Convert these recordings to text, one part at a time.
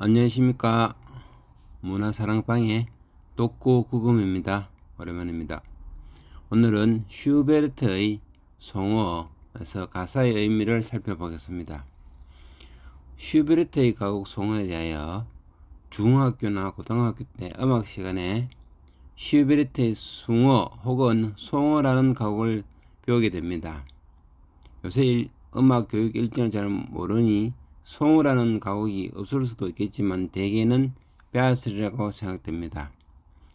안녕하십니까. 문화사랑방의 독고 구금입니다. 오랜만입니다. 오늘은 슈베르트의 송어에서 가사의 의미를 살펴보겠습니다. 슈베르트의 가곡 송어에 대하여 중학교나 고등학교 때 음악 시간에 슈베르트의 숭어 혹은 송어라는 가곡을 배우게 됩니다. 요새 일, 음악 교육 일정을 잘 모르니 송우라는 가곡이 없을 수도 있겠지만 대개는 베아스리라고 생각됩니다.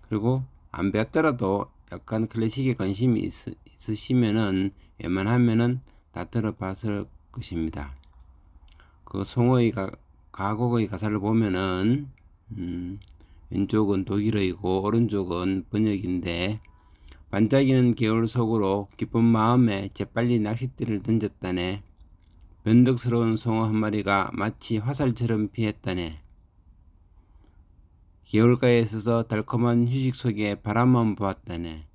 그리고 안 배웠더라도 약간 클래식에 관심이 있, 있으시면은 웬만하면은 다 들어봤을 것입니다. 그 송어의 가, 가곡의 가사를 보면은 음, 왼쪽은 독일어이고 오른쪽은 번역인데 반짝이는 겨울 속으로 기쁜 마음에 재빨리 낚싯대를 던졌다네. 변덕스러운 송어 한 마리가 마치 화살처럼 피했다네. 겨울가에 있어서 달콤한 휴식 속에 바람만 보았다네.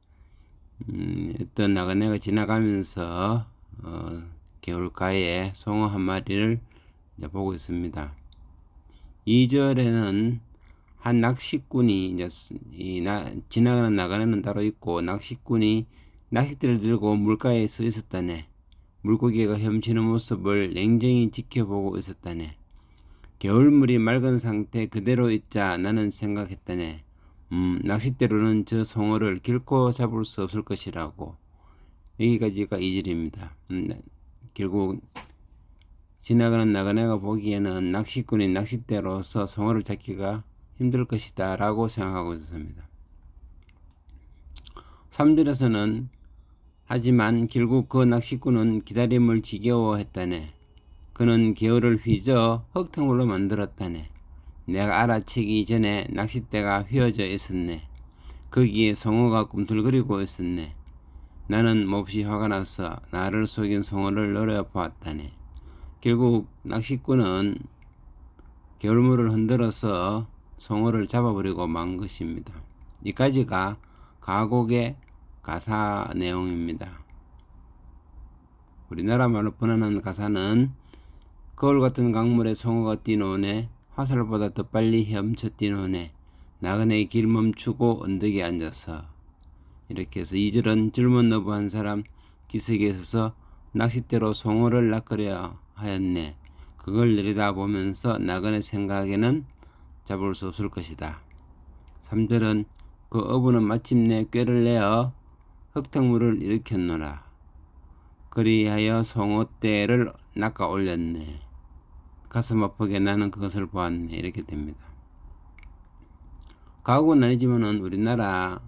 음, 어떤 나그네가 지나가면서 어, 겨울가에 송어 한 마리를 보고 있습니다. 2절에는 한 낚시꾼이 이제 이 나, 지나가는 나그네는 따로 있고 낚시꾼이 낚싯대를 들고 물가에 서 있었다네. 물고기가 헤엄치는 모습을 냉정히 지켜보고 있었다네. 겨울물이 맑은 상태 그대로 있자 나는 생각했다네. 음, 낚싯대로는 저 송어를 길고 잡을 수 없을 것이라고. 여기까지가 이절입니다. 음, 결국 지나가는 나그네가 보기에는 낚시꾼이 낚싯대로서 송어를 잡기가 힘들 것이다 라고 생각하고 있었습니다. 3절에서는 하지만 결국 그 낚시꾼은 기다림을 지겨워했다네. 그는 개울을 휘저 흙탕물로 만들었다네. 내가 알아채기 전에 낚싯대가 휘어져 있었네. 거기에 송어가 꿈틀거리고 있었네. 나는 몹시 화가 나서 나를 속인 송어를 노려보았다네. 결국 낚시꾼은 겨울물을 흔들어서 송어를 잡아버리고 만 것입니다. 이까지가 가곡의 가사 내용입니다. 우리나라 말로 번안한 가사는 거울 같은 강물에 송어가 뛰노네 화살보다 더 빨리 헤엄쳐 뛰노네 나그네 길 멈추고 언덕에 앉아서 이렇게 해서 이절은 젊은 너부 한 사람 기슭에 서서 낚싯대로 송어를 낚으려 하였네. 그걸 내려다보면서 나그네 생각에는 잡을 수 없을 것이다. 3절은 그 어부는 마침내 꾀를 내어 흙탕물을 일으켰노라. 그리하여 송어떼를 낚아 올렸네. 가슴 아프게 나는 그것을 보았네. 이렇게 됩니다. 가곡은 아니지만은 우리나라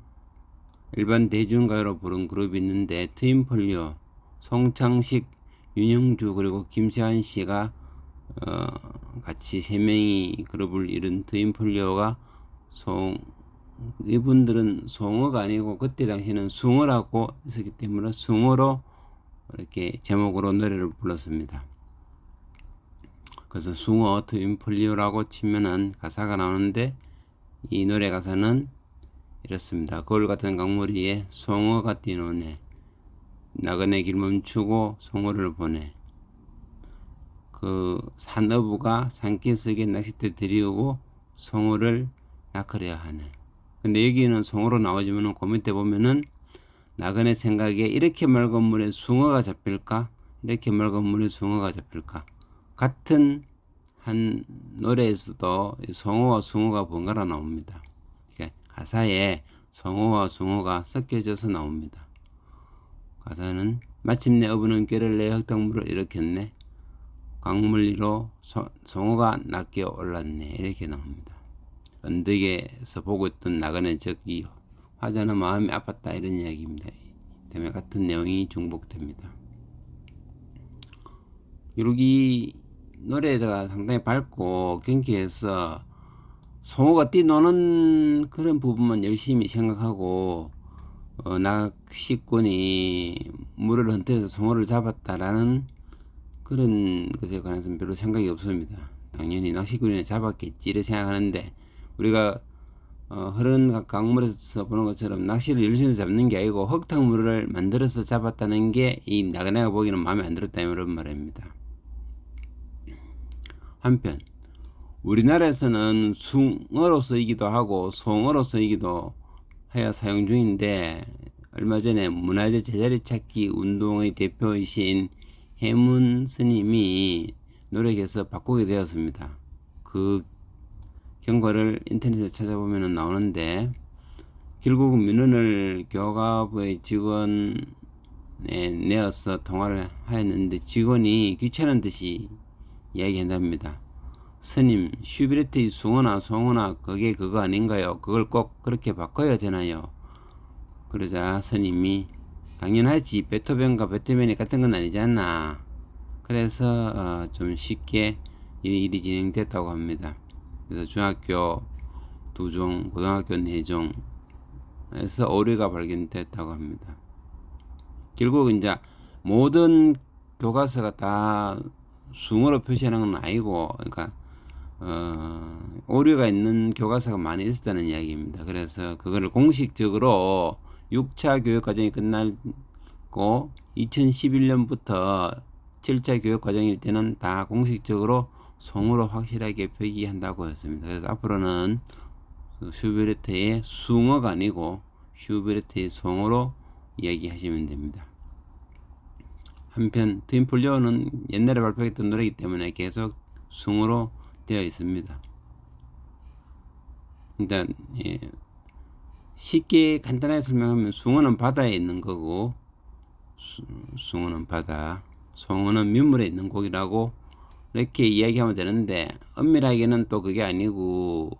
일반 대중가요로 부른 그룹이 있는데 트윈폴리오, 송창식, 윤영주 그리고 김세환 씨가 어, 같이 세 명이 그룹을 이룬 트윈폴리오가 송 이분들은 송어가 아니고 그때 당시는 숭어라고 했었기 때문에 숭어로 이렇게 제목으로 노래를 불렀습니다. 그래서 숭어 트윈폴리오라고 치면은 가사가 나오는데 이 노래 가사는 이렇습니다. 거울 같은 강물 위에 송어가 뛰노네. 나그네 길 멈추고 송어를 보내. 그 산어부가 산기슭에 낚싯대 들이우고 송어를 낚으려 하네. 근데 여기는 송어로 나오지만은 그 밑에 보면은 나그네 생각에 이렇게 맑은 물에 숭어가 잡힐까? 이렇게 맑은 물에 숭어가 잡힐까? 같은 한 노래에서도 송어와 숭어가 번갈아 나옵니다. 가사에 송어와 숭어가 섞여져서 나옵니다. 가사는 마침내 어부는 꾀를 내 흙탕물을 일으켰네. 강물 위로 송어가 낮게 올랐네. 이렇게 나옵니다. 언덕에서 보고 있던 나그네 적이 화자는 마음이 아팠다 이런 이야기입니다. 때문에 같은 내용이 중복됩니다. 기록이 노래가 상당히 밝고 경쾌해서 송어가 뛰노는 그런 부분만 열심히 생각하고 어, 낚시꾼이 물을 흔들어서 송어를 잡았다라는 그런 것에 관해서는 별로 생각이 없습니다. 당연히 낚시꾼이 잡았겠지 이렇게 생각하는데 우리가 어, 흐르는 강물에서 보는 것처럼 낚시를 열심히 잡는 게 아니고 흙탕물을 만들어서 잡았다는 게 이 나그네가 보기에는 마음에 안 들었다 이런 말입니다. 한편 우리나라에서는 숭어로 쓰이기도 하고 송어로 쓰이기도 하여 사용 중인데 얼마 전에 문화재 제자리 찾기 운동의 대표이신 해문 스님이 노력해서 바꾸게 되었습니다. 그 경과를 인터넷에 찾아보면 나오는데 결국 민원을 교과부의 직원에 내어서 통화를 하였는데 직원이 귀찮은 듯이 이야기한답니다. 스님, 슈베르트의 숭어나 송어나 그게 그거 아닌가요? 그걸 꼭 그렇게 바꿔야 되나요? 그러자 스님이 당연하지 베토벤과 베토벤이 같은 건 아니지 않나. 그래서 어, 좀 쉽게 이 일이 진행됐다고 합니다. 그래서 중학교 두 종, 고등학교 네 종에서 오류가 발견됐다고 합니다. 결국 이제 모든 교과서가 다 숭어로 표시하는 건 아니고, 그러니까 어, 오류가 있는 교과서가 많이 있었다는 이야기입니다. 그래서 그거를 공식적으로 6차 교육 과정이 끝나고 2011년부터 7차 교육 과정일 때는 다 공식적으로 송으로 확실하게 표기한다고 했습니다. 그래서 앞으로는 그 슈베르트의 숭어가 아니고 슈베르트의 송으로 이야기하시면 됩니다. 한편 트윈폴리오는 옛날에 발표했던 노래이기 때문에 계속 숭어로 되어 있습니다. 일단 예, 쉽게 간단하게 설명하면 숭어는 바다에 있는 거고 수, 숭어는 바다, 송어는 민물에 있는 고기라고 이렇게 이야기하면 되는데 엄밀하게는 또 그게 아니고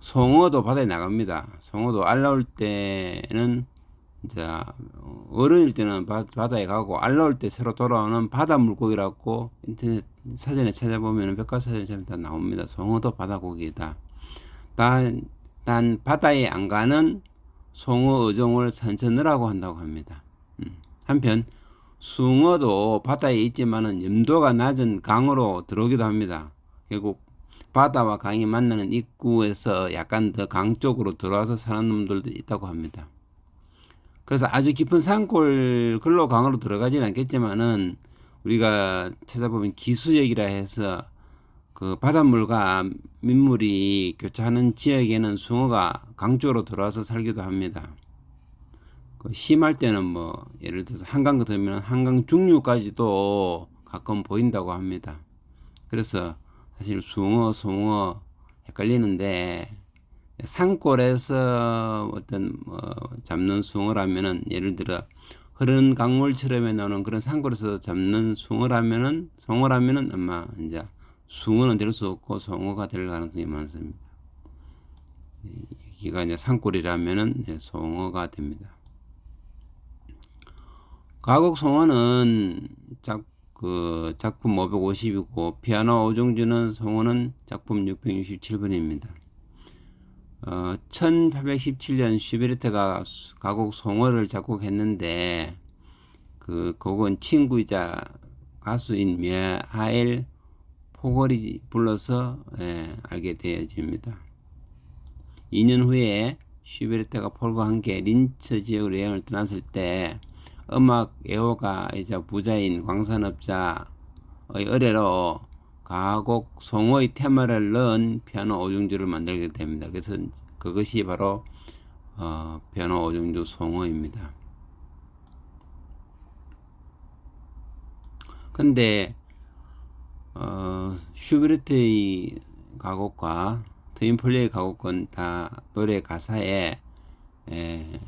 송어도 바다에 나갑니다. 송어도 알 나올 때는 이제 어른일 때는 바다에 가고 알 나올 때 새로 돌아오는 바다 물고기라고 인터넷 사전에 찾아보면 백과사전에 다 나옵니다. 송어도 바다 고기다. 단, 단 바다에 안 가는 송어 어종을 선천어라고 한다고 합니다. 음. 한편 숭어도 바다에 있지만은 염도가 낮은 강으로 들어오기도 합니다. 결국 바다와 강이 만나는 입구에서 약간 더 강 쪽으로 들어와서 사는 놈들도 있다고 합니다. 그래서 아주 깊은 산골 글로 강으로 들어가지는 않겠지만은 우리가 찾아보면 기수역이라 해서 그 바닷물과 민물이 교차하는 지역에는 숭어가 강 쪽으로 들어와서 살기도 합니다. 그 심할 때는 뭐 예를 들어서 한강 같으면 한강 중류까지도 가끔 보인다고 합니다. 그래서 사실 숭어, 송어 헷갈리는데 산골에서 어떤 뭐 잡는 숭어라면은 예를 들어 흐르는 강물처럼 나오는 그런 산골에서 잡는 숭어라면은 송어라면은 아마 이제 숭어는 될 수 없고 송어가 될 가능성이 많습니다. 여기가 이제 산골이라면은 송어가 됩니다. 가곡 송어는 작, 그 작품 550이고 피아노 오종주는 송어는 작품 667번입니다. 어, 1817년 슈베르트가 가곡 송어를 작곡했는데 그 곡은 친구이자 가수인 미하엘 포골이 불러서 예, 알게 되어집니다. 2년 후에 슈베르트가 폴과 함께 린처 지역으로 여행을 떠났을 때 음악 애호가이자 부자인 광산업자의 의뢰로 가곡 송어의 테마를 넣은 피아노 오중주를 만들게 됩니다. 그래서 그것이 바로 어, 피아노 오중주 송어입니다. 근데 어, 슈베르트의 가곡과 트윈폴리의 가곡은 다 노래 가사에 에,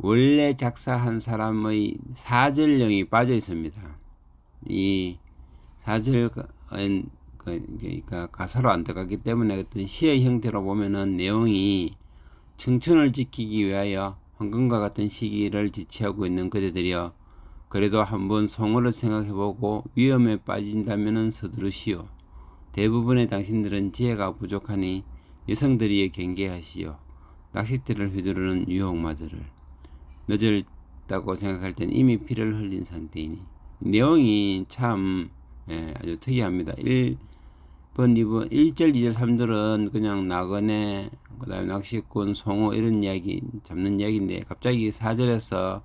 원래 작사한 사람의 사절령이 빠져 있습니다. 이 사절은 그, 그러니까 가사로 안 들어가기 때문에 어떤 시의 형태로 보면은 내용이 청춘을 지키기 위하여 황금과 같은 시기를 지체하고 있는 그대들이여 그래도 한번 송어를 생각해보고 위험에 빠진다면은 서두르시오. 대부분의 당신들은 지혜가 부족하니 여성들이 경계하시오. 낚싯대를 휘두르는 유혹마들을. 늦었다고 생각할 땐 이미 피를 흘린 상태이니 내용이 참 예, 아주 특이합니다. 1번, 2번, 1절, 2절, 3절은 그냥 나그네, 그 다음에 낚시꾼, 송어 이런 이야기, 잡는 이야기인데 갑자기 4절에서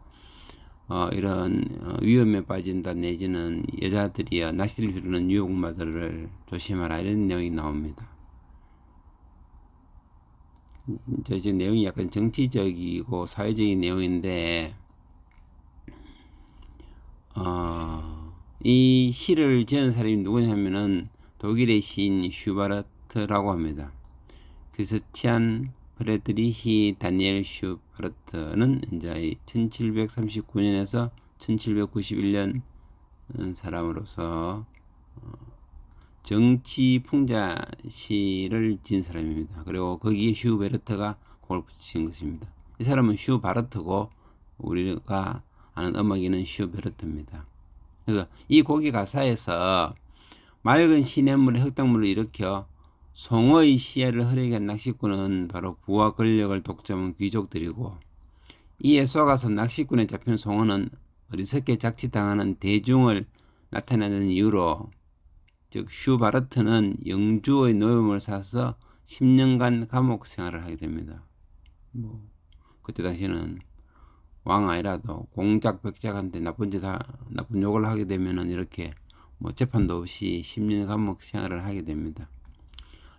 어, 이런 어, 위험에 빠진다 내지는 여자들이 어, 낚시를 휘두르는 유혹마들을 조심하라 이런 내용이 나옵니다. 이제 저 내용이 약간 정치적이고 사회적인 내용인데 어, 이 시를 지은 사람이 누구냐면은 독일의 시인 슈바르트라고 합니다. 그래서 치안 프레드리히 다니엘 슈바르트는 이제 1739년에서 1791년 사람으로서 어, 정치 풍자 시를 지은 사람입니다. 그리고 거기에 슈베르트가 그걸 붙인 것입니다. 이 사람은 슈바르트고 우리가 아는 음악인은 슈베르트입니다. 그래서 이 곡의 가사에서 맑은 시냇물에 흙탕물을 일으켜 송어의 시야를 흐리게 한 낚시꾼은 바로 부와 권력을 독점한 귀족들이고 이에 쏘가서 낚시꾼에 잡힌 송어는 어리석게 자칫당하는 대중을 나타내는 이유로 즉 슈바르트는 영주의 노임을 사서 10년간 감옥 생활을 하게 됩니다. 뭐 그때 당시에는 왕 아니라도 공작 백작한테 나쁜 짓 하, 나쁜 욕을 하게 되면은 이렇게 뭐 재판도 없이 10년 감옥 생활을 하게 됩니다.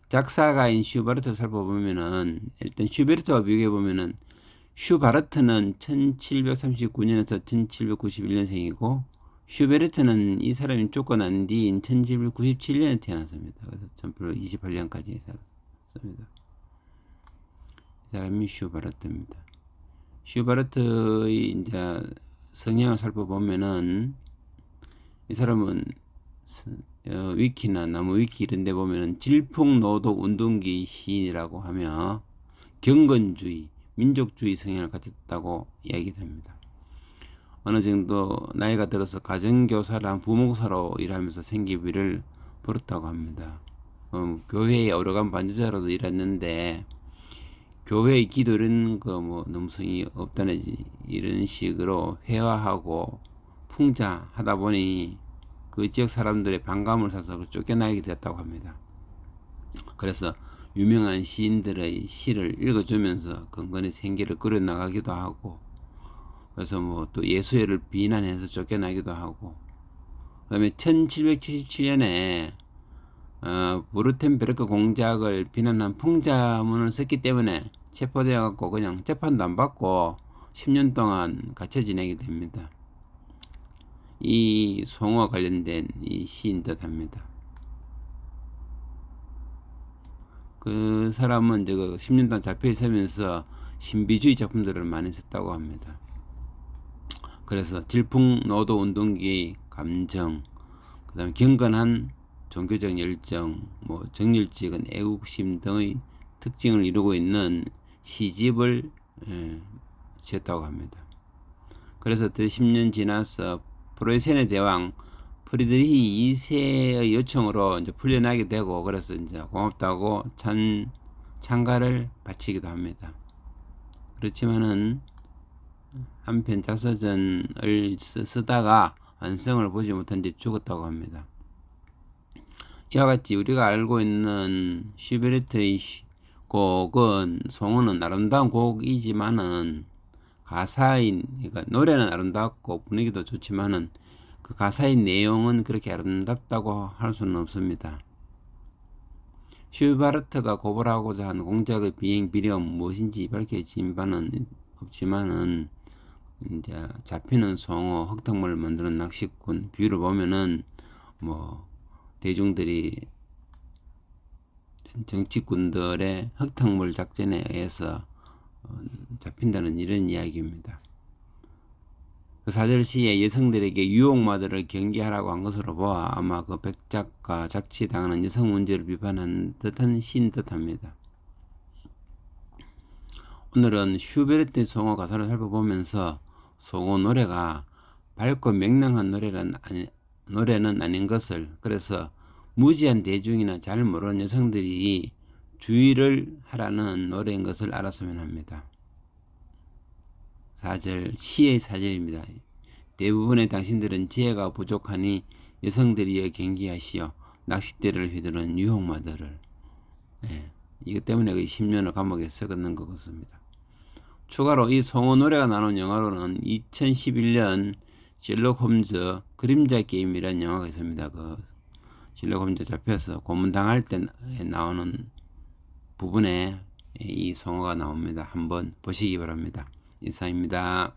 작사가인 슈바르트를 살펴보면은 일단 슈베르트와 비교해 보면은 슈바르트는 1739년에서 1791년생이고 슈베르트는 이 사람이 쫓겨난 뒤인 1797년에 태어났습니다. 그래서 1828년까지 살았습니다. 이 사람이 슈바르트입니다. 슈바르트의 이제 성향을 살펴보면은 이 사람은 어, 위키나 나무 위키 이런 데 보면은 질풍노도 운동기 시인이라고 하며 경건주의, 민족주의 성향을 가졌다고 이야기됩니다. 어느 정도 나이가 들어서 가정교사랑 부목사로 일하면서 생계비를 벌었다고 합니다. 어, 교회의 오래간 반주자로도 일했는데 교회의 기도 이런 거뭐 너무 성이 없다는 이런 식으로 회화하고 풍자하다 보니 그 지역 사람들의 반감을 사서 쫓겨나게 되었다고 합니다. 그래서 유명한 시인들의 시를 읽어주면서 근근히 생계를 끌어나가기도 하고 그래서 뭐 또 예수회를 비난해서 쫓겨나기도 하고 그다음에 1777년에 어, 부르텐베르크 공작을 비난한 풍자문을 썼기 때문에 체포되어 갖고 그냥 재판도 안 받고 10년 동안 갇혀 지내게 됩니다. 이 송어 관련된 이 시인 듯합니다. 그 사람은 저거 10년 동안 잡혀 있으면서 신비주의 작품들을 많이 썼다고 합니다. 그래서 질풍노도 운동기의 감정, 그 다음에 경건한 종교적 열정, 뭐 정열직은 애국심 등의 특징을 이루고 있는 시집을 예, 지었다고 합니다. 그래서 또 10년 지나서 프로이센의 대왕 프리드리히 2세의 요청으로 이제 풀려나게 되고 그래서 이제 고맙다고 찬 찬가를 바치기도 합니다. 그렇지만은 한편 자서전을 쓰다가 완성을 보지 못한 뒤 죽었다고 합니다. 이와 같이 우리가 알고 있는 슈베르트의 곡은 송어는 아름다운 곡이지만은 가사인 그러니까 노래는 아름답고 분위기도 좋지만은 그 가사의 내용은 그렇게 아름답다고 할 수는 없습니다. 슈바르트가 고발하고자 한 공작의 비행 비령 무엇인지 밝혀진 바는 없지만은 이제 잡히는 송어 흙탕물을 만드는 낚시꾼 비유를 보면은 뭐 대중들이 정치꾼들의 흙탕물 작전에 의해서 어, 잡힌다는 이런 이야기입니다. 그 사절시에 여성들에게 유혹마들을 경계하라고 한 것으로 보아 아마 그 백작과 작취당하는 여성 문제를 비판한 듯한 시인 듯합니다. 오늘은 슈베르트 송어 가사를 살펴보면서 송어 노래가 밝고 명랑한 노래는 아니, 노래는 아닌 것을 그래서 무지한 대중이나 잘 모르는 여성들이 주의를 하라는 노래인 것을 알았으면 합니다. 4절 시의 사절입니다. 대부분의 당신들은 지혜가 부족하니 여성들이여 경계하시어 낚싯대를 휘두른 유혹마들을 예, 이것 때문에 그 10년을 감옥에 썩었는 것 같습니다. 추가로 이 송어 노래가 나온 영화로는 2011년 실록 홈즈 그림자 게임이라는 영화가 있습니다. 그 실록 홈즈 잡혀서 고문당할 때 나오는 부분에 이 송어가 나옵니다. 한번 보시기 바랍니다. 이상입니다.